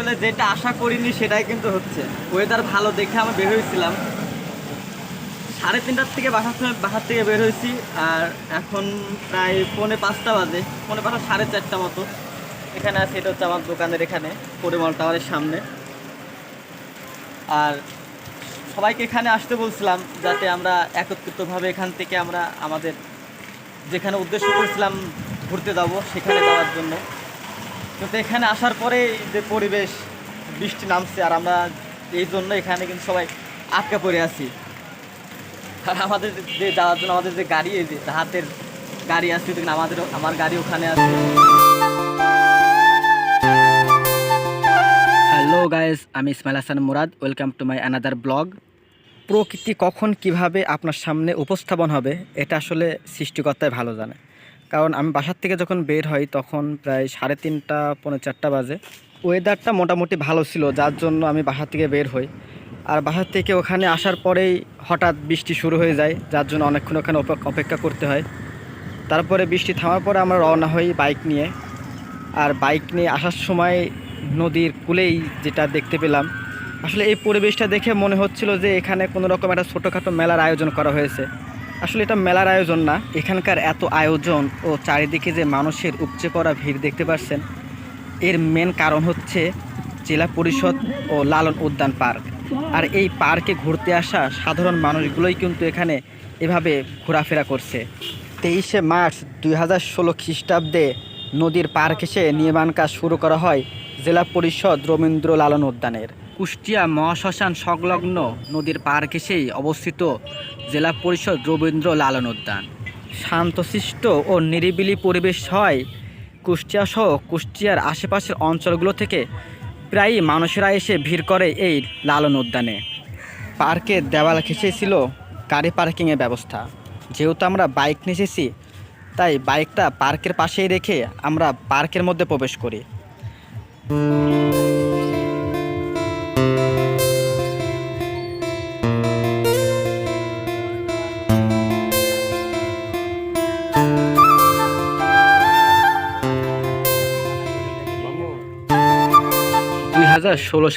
আসলে যেটা আশা করিনি সেটাই কিন্তু হচ্ছে। ওয়েদার ভালো দেখে আমি বের হয়েছিলাম। সাড়ে তিনটার থেকে বাসার সময় বাসার থেকে বের হয়েছি, আর এখন প্রায় পৌনে পাঁচটা বাজে। পৌনে পাঁচটা, সাড়ে চারটা মতো। এখানে আছে, এটা হচ্ছে আমার দোকানের এখানে, পরিমল টাওয়ারের সামনে। আর সবাইকে এখানে আসতে বলছিলাম, যাতে আমরা একত্রিতভাবে এখান থেকে আমরা আমাদের যেখানে উদ্দেশ্য করেছিলাম ঘুরতে যাব, সেখানে যাওয়ার জন্য। কিন্তু এখানে আসার পরে যে পরিবেশ, বৃষ্টি নামছে আর আমরা এই জন্য এখানে কিন্তু সবাই আটকা পড়ে আছি। আর আমাদের যে যাওয়ার জন্য আমাদের যে গাড়ি, এই যে হাতের গাড়ি দেখুন, আমাদের, আমার গাড়ি ওখানে আছে। হ্যালো গাইস আমি Ismail Hasan Murad welcome to my another blog প্রকৃতি কখন কীভাবে আপনার সামনে উপস্থাপন হবে, এটা আসলে সৃষ্টিকর্তায় ভালো জানে। কারণ আমি বাসার থেকে যখন বের হই তখন প্রায় সাড়ে তিনটা, পৌনে চারটা বাজে। ওয়েদারটা মোটামুটি ভালো ছিল, যার জন্য আমি বাসা থেকে বের হই। আর বাসার থেকে ওখানে আসার পরেই হঠাৎ বৃষ্টি শুরু হয়ে যায়, যার জন্য অনেকক্ষণ ওখানে অপে- অপেক্ষা করতে হয়। তারপরে বৃষ্টি থামার পরে আমরা রওনা হই বাইক নিয়ে। আর বাইক নিয়ে আসার সময় নদীর কূলেই যেটা দেখতে পেলাম, আসলে এই পরিবেশটা দেখে মনে হচ্ছিল যে এখানে কোনো রকম একটা ছোটোখাটো মেলার আয়োজন করা হয়েছে। আসলে এটা মেলার আয়োজন না। এখানকার এত আয়োজন ও চারিদিকে যে মানুষের উপচে পড়া ভিড় দেখতে পাচ্ছেন এর মেন কারণ হচ্ছে জেলা পরিষদ ও লালন উদ্যান পার্ক। আর এই পার্কে ঘুরতে আসা সাধারণ মানুষগুলোই কিন্তু এখানে এভাবে ঘোরাফেরা করছে। তেইশে মার্চ দুই হাজার ষোলো খ্রিস্টাব্দে নদীর পার্ক এসে নির্মাণ কাজ শুরু করা হয় জেলা পরিষদ রবীন্দ্র লালন উদ্যানের। কুষ্টিয়া মহাশ্মশান সংলগ্ন নদীর পার্ক এসেই অবস্থিত জেলা পরিষদ রবীন্দ্র লালন উদ্যান। শান্তশিষ্ট ও নিরিবিলি পরিবেশ হয় কুষ্টিয়া সহ কুষ্টিয়ার আশেপাশের অঞ্চলগুলো থেকে। প্রায়ই মানুষেরা এসে ভিড় করে এই লালন উদ্যানে। পার্কের দেওয়াল ঘেঁষে ছিল গাড়ি পার্কিংয়ের ব্যবস্থা। যেহেতু আমরা বাইক নিয়ে এসেছি তাই বাইকটা পার্কের পাশেই রেখে আমরা পার্কের মধ্যে প্রবেশ করি।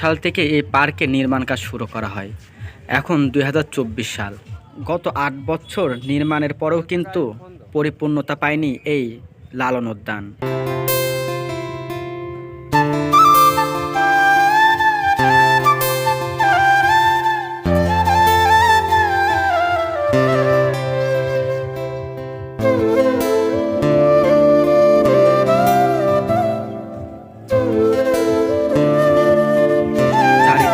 সাল থেকে এই পার্কে নির্মাণ কাজ শুরু করা হয়। এখন দুই হাজার চব্বিশ সাল। গত আট বছর নির্মাণের পরেও কিন্তু পরিপূর্ণতা পায়নি এই লালন উদ্যান।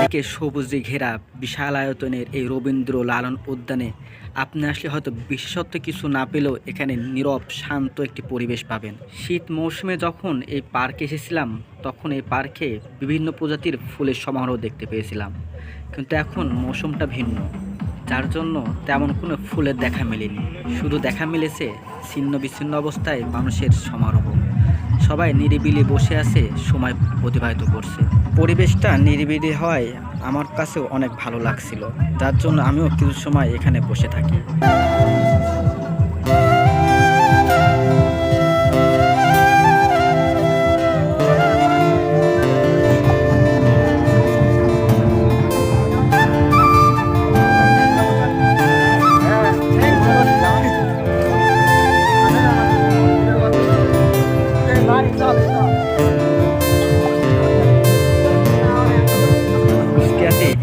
চারিদিকে সবুজে ঘেরা বিশাল আয়তনের এই রবীন্দ্র লালন উদ্যানে আপনি আসলে হয়তো বিশেষত্ব কিছু না পেলেও এখানে নীরব, শান্ত একটি পরিবেশ পাবেন। শীত মৌসুমে যখন এই পার্কে এসেছিলাম, তখন এই পার্কে বিভিন্ন প্রজাতির ফুলের সমারোহ দেখতে পেয়েছিলাম। কিন্তু এখন মৌসুমটা ভিন্ন। যার জন্য তেমন কোনো ফুলের দেখা মেলেনি। শুধু দেখা মিলেছে ছিন্ন বিচ্ছিন্ন অবস্থায় মানুষের সমারোহ। সবাই নিরিবিলি বসে আছে, সময় অতিবাহিত করছে। পরিবেশটা নিরিবিলি হয় আমার কাছেও অনেক ভালো লাগছিল, যার জন্য আমিও কিছু সময় এখানে বসে থাকি।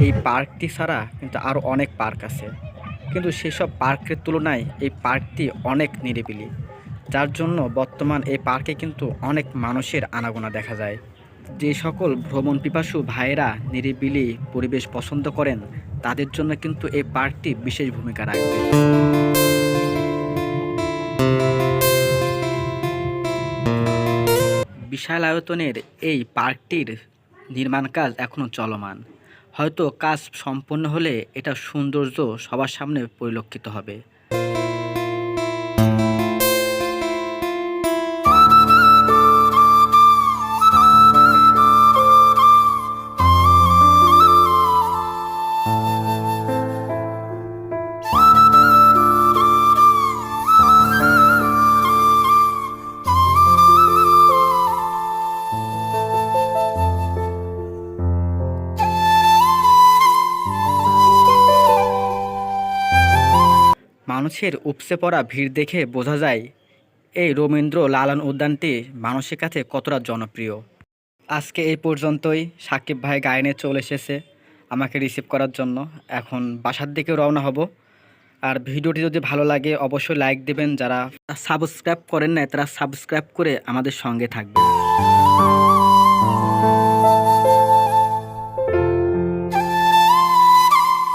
এই পার্কটি ছাড়া কিন্তু আরও অনেক পার্ক আছে। কিন্তু সেসব পার্কের তুলনায় এই পার্কটি অনেক নিরিবিলি, যার জন্য বর্তমান এই পার্কে কিন্তু অনেক মানুষের আনাগোনা দেখা যায়। যে সকল ভ্রমণ পিপাসু ভাইয়েরা নিরিবিলি পরিবেশ পছন্দ করেন, তাদের জন্য কিন্তু এই পার্কটি বিশেষ ভূমিকা রাখবে। বিশাল আয়তনের এই পার্কটির নির্মাণ কাজ এখনও চলমান। হয়তো কাজ সম্পন্ন হলে এটা সৌন্দর্য সবার সামনে পরিলক্ষিত হবে। মানুষের উপসে পড়া ভিড় দেখে বোঝা যায়, এই রবীন্দ্র লালন উদ্যানটি মানুষের কাছে কতটা জনপ্রিয়। আজকে এই পর্যন্তই। সাকিব ভাই গায়নে চলে এসেছে আমাকে রিসিভ করার জন্য। এখন বাসার দিকে রওনা হব। আর ভিডিওটি যদি ভালো লাগে, অবশ্যই লাইক দেবেন। যারা সাবস্ক্রাইব করেন না তারা সাবস্ক্রাইব করে আমাদের সঙ্গে থাকবেন।